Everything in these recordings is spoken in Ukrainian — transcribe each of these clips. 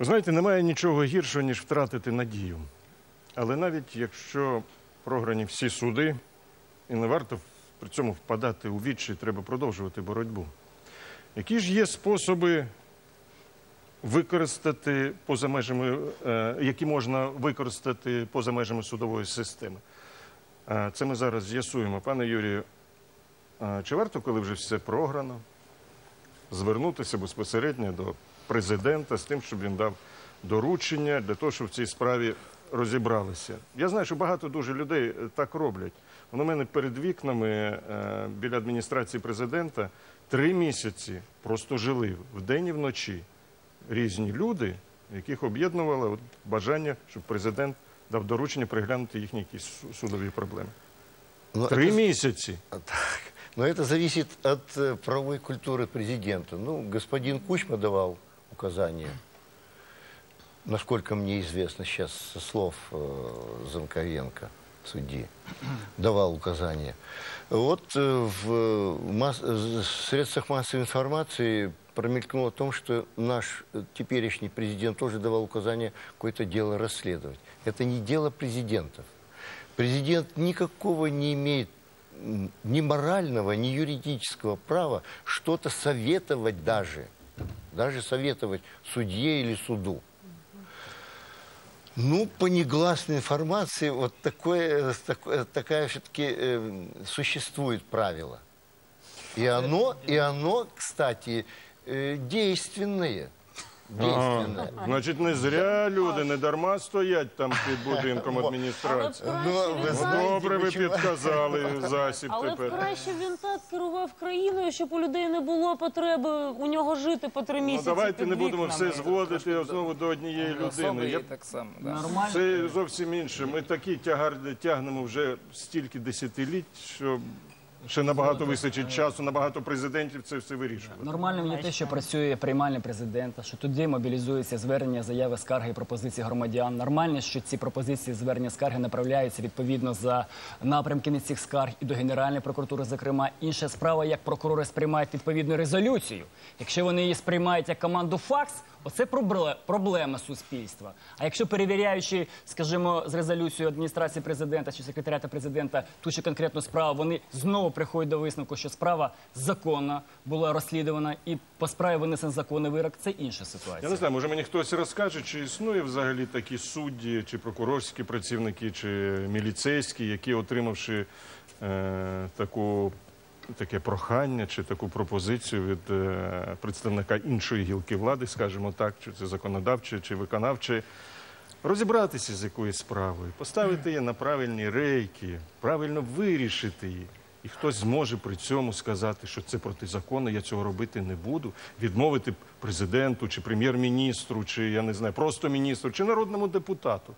Знаєте, немає нічого гіршого, ніж втратити надію. Але навіть якщо програні всі суди, і не варто при цьому впадати у відчай, треба продовжувати боротьбу. Які ж є способи використати поза межами, е, які можна використати поза межами судової системи? Е, Це ми зараз з'ясуємо. Пане Юрію, е, чи варто, коли вже все програно, звернутися безпосередньо до президента з тим, щоб він дав доручення для того, щоб в цій справі розібралися. Я знаю, що багато дуже людей е, так роблять. Воно в мене перед вікнами е, біля адміністрації президента три місяці просто жили вдень і вночі різні люди, яких об'єднувало от бажання, щоб президент дав доручення приглянути їхні якісь су- судові проблеми. Но Три это- місяці. Так. Но это зависит от э, правовой культуры президента. Ну, господин Кучма давал Указания, насколько мне известно сейчас со слов э, Занковенко, судьи, давал указания. Вот э, в э, масс- э, средствах массовой информации промелькнуло о том, что наш теперешний президент тоже давал указания какое-то дело расследовать. Это не дело президентов. Президент никакого не имеет ни морального, ни юридического права что-то советовать даже, даже советовать судье или суду. Ну, по негласной информации, вот такое, такое- такая все-таки существует правило. И оно, и оно, кстати, э, действенное. Значить, не зря люди не дарма стоять там під будинком адміністрації. Ну, ви знаєте, Добре, ви підказали засіб Але тепер. краще він так керував країною, щоб у людей не було потреби у нього жити по три Ну місяці. давайте під не будемо вікнами. все зводити знову до однієї людини. так само. Да. Це зовсім інше. Ми такий тягар тягнемо вже стільки десятиліть, що ще набагато вистачить часу, набагато президентів це все вирішувати. Нормальним є те, що працює приймальня президента, що туди мобілізуються звернення, заяви, скарги і пропозиції громадян. Нормально, що ці пропозиції, звернення, скарги направляються відповідно за напрямками цих скарг і до Генеральної прокуратури, зокрема. Інша справа, як прокурори сприймають відповідну резолюцію. Якщо вони її сприймають як команду факс, оце пробле- проблема суспільства. А якщо перевіряючи, скажімо, з резолюцією адміністрації президента чи секретаріата президента ту чи конкретну справу, вони знову приходять до висновку, що справа законна була розслідувана і по справі винесен законний вирок. Це інша ситуація. Я не знаю, може мені хтось розкаже, чи існує взагалі такі судді, чи прокурорські працівники, чи міліцейські, які, отримавши е, таку, таке прохання чи таку пропозицію від е, представника іншої гілки влади, скажімо так, чи це законодавче, чи виконавче, розібратися з якоюсь справою, поставити її на правильні рейки, правильно вирішити її. І хтось зможе при цьому сказати, що це протизаконно, я цього робити не буду, відмовити президенту чи прем'єр-міністру, чи я не знаю, просто міністру, чи народному депутату.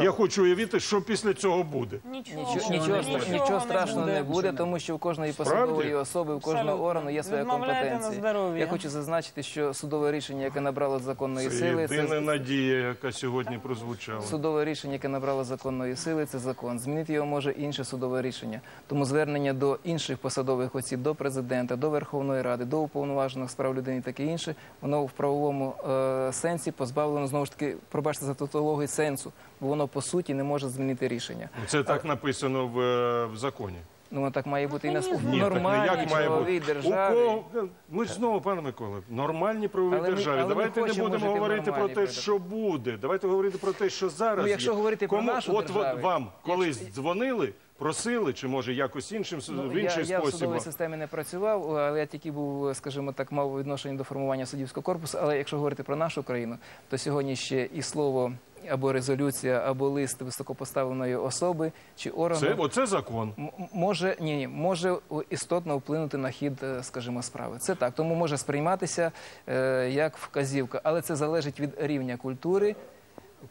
Я хочу уявити, що після цього буде. Нічого, Нічого, нічого, стра- нічого страшного не буде, тому що у кожної посадової особи, у кожного органу є своя компетенція. Я хочу зазначити, що судове рішення, яке набрало законної Це сили, єдина це надія, яка сьогодні прозвучала. судове рішення, яке набрало законної сили, це закон. Змінити його може інше судове рішення. Тому звернення до інших посадових осіб, до президента, до Верховної Ради, до уповноважених справ людини, і таке інше, воно в правовому е, сенсі позбавлено знову ж таки, пробачте за тавтологію, сенсу, воно по суті не може змінити рішення. Це так написано в, е, в законі. Ну, так має бути і на в Ні, так не нормальній як має правовій бути. державі. У кого... Ми ж знову, пане Микола, в нормальній правовій Але ми- державі. але ми Давайте не хочемо будемо жити в говорити про нормальній те, що буде. Давайте говорити про те, що зараз. Ну, якщо є. говорити про Кому... нашу от, державу, вам колись дзвонили, просили, чи може якось іншим Ну, в інший я, я в спосіб. судовій системі не працював, але я тільки був, скажімо так, мав відношення до формування суддівського корпусу. Але якщо говорити про нашу країну, то сьогодні ще і слово або резолюція, або лист високопоставленої особи чи органу Це оце закон. м- може ні, ні, може істотно вплинути на хід, е, скажімо, справи. Це так, тому може сприйматися е, як вказівка, але це залежить від рівня культури.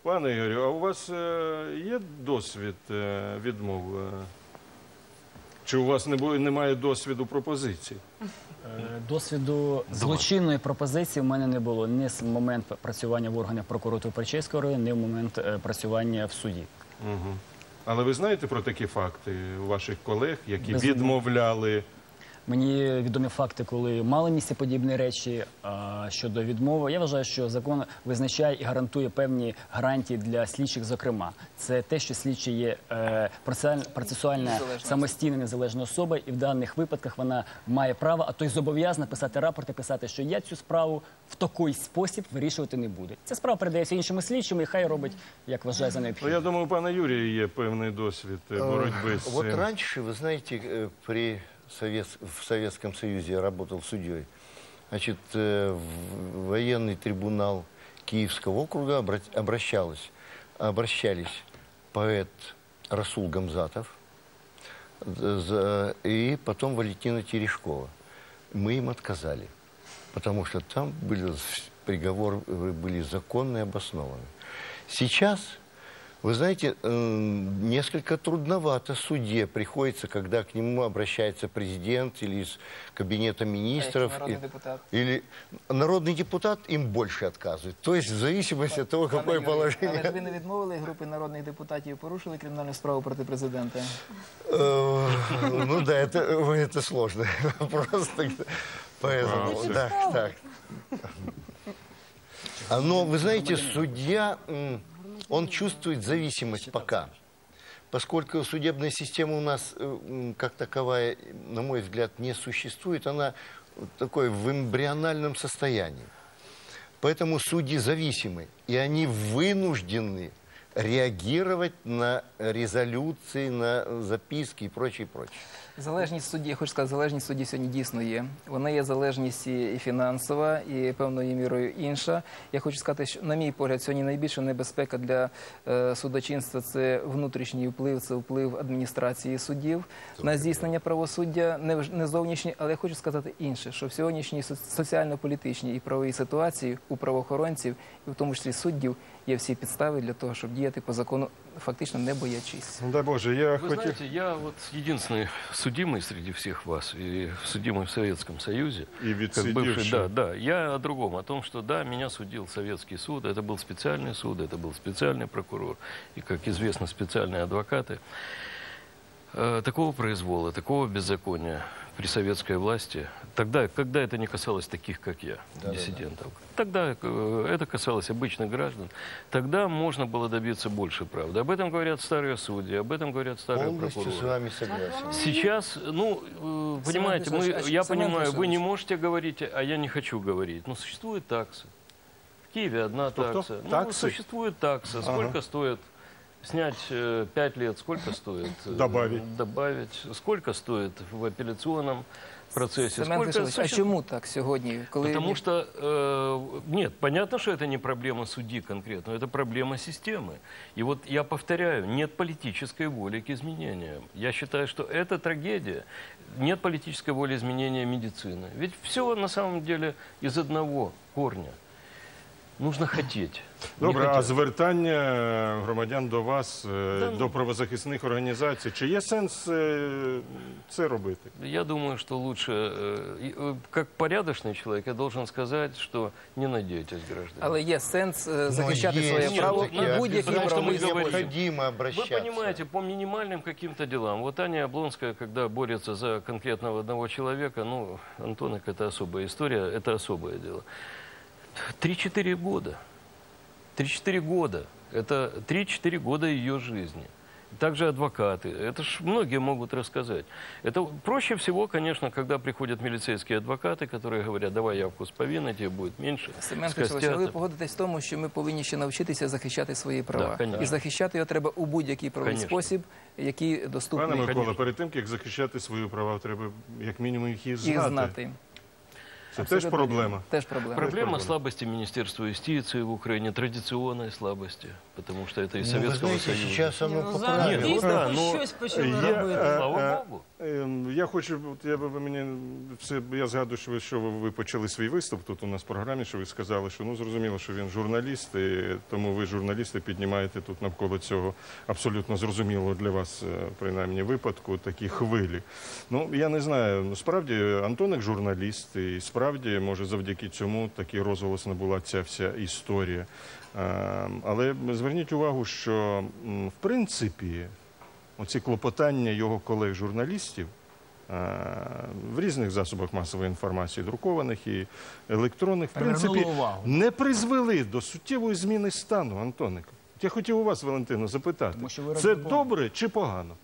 Пане Ігорю, а у вас е, є досвід е, відмов? е? Чи у вас не бу- немає досвіду пропозицій? Е, Досвіду злочинної пропозиції в мене не було ні з момент працювання в органах прокуратури Причейського району, ні в момент е, працювання в суді. Угу. Але ви знаєте про такі факти у ваших колег, які Безумовно. відмовляли Мені відомі факти, коли мали місце подібні речі а, щодо відмови. Я вважаю, що закон визначає і гарантує певні гарантії для слідчих. Зокрема, це те, що слідчий є е, процесуальна самостійна незалежна особа, і в даних випадках вона має право, а то й зобов'язана писати рапорт і писати, що я цю справу в такий спосіб вирішувати не буду. Ця справа передається іншому слідчому, і хай робить, як вважає за Ну, необхідне. я думаю, у пана Юрія є певний досвід е, боротьби з цим. раньше, вы знаете, э, при Совет... в Советском Союзе я работал судьей. Значит, э, в военный трибунал Киевского округа обра- обращалась, обращались поэт Расул Гамзатов э, и потом Валентина Терешкова. Мы им отказали, потому что там были приговоры э, были законные, обоснованы. Сейчас вы знаете, э, несколько трудновато судье приходится, когда к нему обращается президент или из кабинета министров. народный и- депутат? Или народный депутат им больше отказывает. То есть в зависимости от того, Пане какое Юрію, Але ж положение. ви не відмовили групи народних депутатів, порушили кримінальну справу проти президента. Э, Ну да, это, ой, это сложный вопрос. тогда. Поэтому, Вау. так, так. А, Но, вы знаете, судья, м, он чувствует зависимость пока. Поскольку судебная система у нас э, как таковая, на мой взгляд, не существует, она такой в эмбриональном состоянии. Поэтому судьи зависимы, и они вынуждены реагировать на резолюции, на записки и прочее, прочее. Залежність судді, я хочу сказати, залежність судді сьогодні дійсно є. Вона є залежність і і фінансова, і певною мірою інша. Я хочу сказати, що, на мій погляд, сьогодні найбільша небезпека для е, судочинства це внутрішній вплив, це вплив адміністрації суддів на здійснення правосуддя, не, не зовнішній, але я хочу сказати інше, що в сьогоднішній соціально-політичній і правовій ситуації у правоохоронців, і в тому числі суддів, є всі підстави для того, щоб діяти по закону, фактично не боячись. Ну, дай Боже, я Вы хотів. знаете, я вот единственный судимый среди всех вас, и судимый в Советском Союзе. И как відсидівши. бывший, да, да. Я о другом, о том, что да, меня судил Советский суд, это был специальный суд, это был специальный прокурор, и, как известно, специальные адвокаты. Э, Такого произвола, такого беззакония при советской власти, тогда, когда это не касалось таких, как я, диссидентов, тогда э, это касалось обычных граждан, тогда можно было добиться больше правды. Об этом говорят старые судьи, об этом говорят старые Полностью с прокуроры. вами согласен. Сейчас, ну, э, понимаете, мы, а я понимаю, вы не можете говорить, а я не хочу говорить. Но существует такса. В Киеве одна Кто-кто? такса. Ну, Таксы? существует такса. Сколько стоит снять э, пять лет? Сколько стоит? э, Добавить. Добавить. Сколько стоит в апелляционном процессе? Семен Сколько а чому так сьогодні? Коли Потому что, э, нет, понятно, что это не проблема судьи конкретно, это проблема системы. И вот я повторяю, нет политической воли к изменениям. Я считаю, что это трагедия. Нет политической воли изменения медицины. Ведь все на самом деле из одного корня. Нужно хотеть. Не Добре, а хотят. звертання громадян до вас, е, Да, ну- до правозахисних організацій, чи є сенс е, це робити? Я думаю, что лучше, э, и, э, как порядочный человек, я должен сказать, что не надейтесь, граждане. але є сенс е, Но захищати есть своє Нет, право ну, на будь-якій потому что мы правовій говорим. свободі. необходимо Вы обращаться. понимаете, по минимальным каким-то делам. Вот Аня Облонская, когда борется за конкретного одного человека, ну, Антонок, это особая история, это особое дело. 3-4 года. 3-4 года. Это 3-4 года ее жизни. Также адвокаты. Это ж многие могут рассказать. Это проще всего, конечно, когда приходят милицейские адвокаты, которые говорят, давай явку с повинной, тебе будет меньше. Семен Кисович, але ви скостят». погодитесь в тому, що ми повинні ще навчитися захищати свої права. конечно. І захищати його треба у будь-який правовий Конечно. спосіб, який Пане доступний Микола, Конечно. перед тим, як захищати свої права, треба як мінімум їх і знати. і знати. Це теж проблема. Теж проблема. Проблема слабости Министерства юстиции в Украине, традиционной слабости, потому что это из Ну, Советского знаете, Союза. сейчас оно Ну, зараз поправилось. Ну, дійсно да, ну, щось почали Є, робити. е, Слава е, Богу. Ем, Я хочу, от я би мені все, я згадую, що ви що ви, ви почали свій виступ тут у нас в програмі, що ви сказали, що ну зрозуміло, що він журналіст, і тому ви журналісти піднімаєте тут навколо цього абсолютно зрозуміло для вас, е, принаймні, випадку такі хвилі. Ну я не знаю. Ну справді Антоник журналіст, і справді може завдяки цьому такий розголосна була ця вся історія. Ем, Але зверніть увагу, що в принципі оці клопотання його колег-журналістів в різних засобах масової інформації, друкованих і електронних, в принципі, не призвели до суттєвої зміни стану, Антонику. Я хотів у вас, Валентино, запитати, це добре чи погано?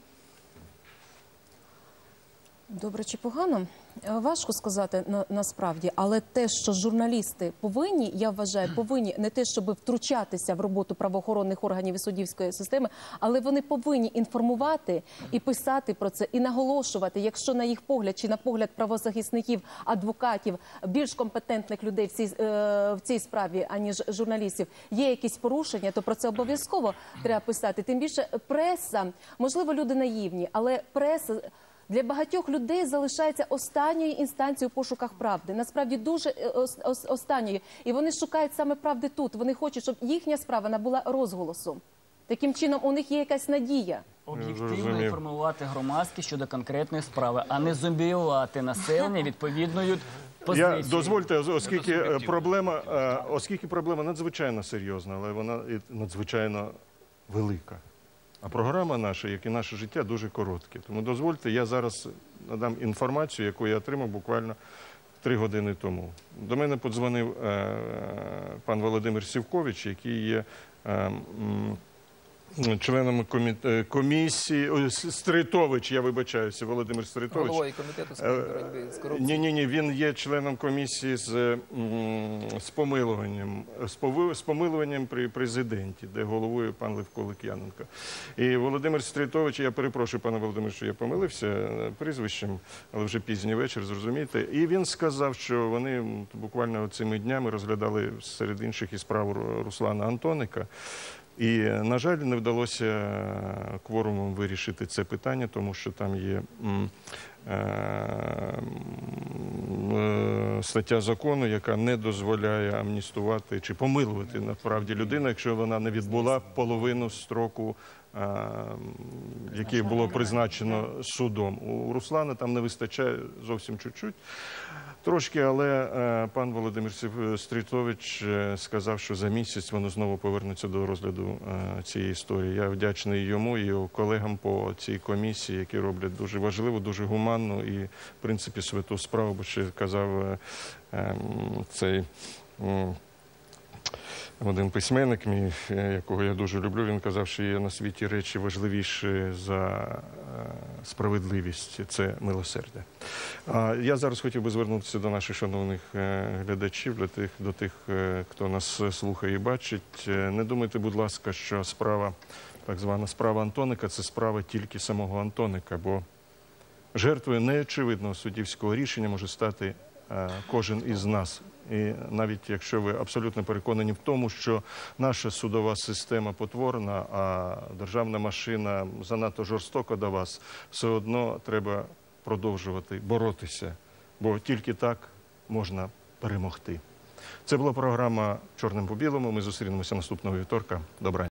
Добре чи погано? Е, Важко сказати на, насправді, але те, що журналісти повинні, я вважаю, повинні не те, щоб втручатися в роботу правоохоронних органів і суддівської системи, але вони повинні інформувати і писати про це, і наголошувати, якщо на їх погляд чи на погляд правозахисників, адвокатів, більш компетентних людей в цій, е, в цій справі, аніж журналістів, є якісь порушення, то про це обов'язково треба писати. Тим більше преса, можливо, люди наївні, але преса. Для багатьох людей залишається останньою інстанцією у пошуках правди. Насправді дуже е, ос- ос- останньою. І вони шукають саме правди тут. Вони хочуть, щоб їхня справа набула розголосу. Таким чином, у них є якась надія. Об'єктивно інформувати громадськість щодо конкретної справи, а не зомбіювати населення відповідною позицією. Я дозвольте, оскільки е, проблема, е, оскільки проблема надзвичайно серйозна, але вона надзвичайно велика. А програма наша, як і наше життя, дуже коротке. Тому дозвольте, я зараз надам інформацію, яку я отримав буквально три години тому. До мене подзвонив е, пан Володимир Сівкович, який є. е, Членом комі- е, комісії Стритович, я вибачаюся, Володимир Стритович. Головою комітету з Е, боротьби з корупцією. Ні, ні, ні, він є членом комісії з, з помилуванням, з, пови- з помилуванням при президенті, де головує пан Левко Лук'яненко. І Володимир Стрітович, я перепрошую, пане Володимир, що я помилився е, прізвищем, але вже пізній вечір, зрозумієте. І він сказав, що вони буквально цими днями розглядали серед інших і справу Руслана Антоника. І, на жаль, не вдалося е, кворумом вирішити це питання, тому що там є е, е, стаття закону, яка не дозволяє амністувати чи помилувати насправді людину, якщо вона не відбула половину строку. Е, Яке було призначено судом. У Руслана там не вистачає зовсім чуть-чуть. Трошки, але е, пан Володимир Сів- Стрітович е, сказав, що за місяць воно знову повернеться до розгляду е, цієї історії. Я вдячний йому і його колегам по цій комісії, які роблять дуже важливу, дуже гуманну і, в принципі, святу справу, бо ще казав е, е, м, цей. Один письменник, мій, е, якого я дуже люблю, він казав, що є на світі речі важливіші за е, справедливість це милосердя. А я зараз хотів би звернутися до наших шановних е, глядачів, для тих, до тих, хто нас слухає і бачить. Не думайте, будь ласка, що справа, так звана справа Антоника, це справа тільки самого Антоника, бо жертвою неочевидного суддівського рішення може стати кожен із нас. І навіть якщо ви абсолютно переконані в тому, що наша судова система потворна, а державна машина занадто жорстоко до вас, все одно треба продовжувати боротися, бо тільки так можна перемогти. Це була програма Чорним по білому. Ми зустрінемося наступного вівторка. Добра.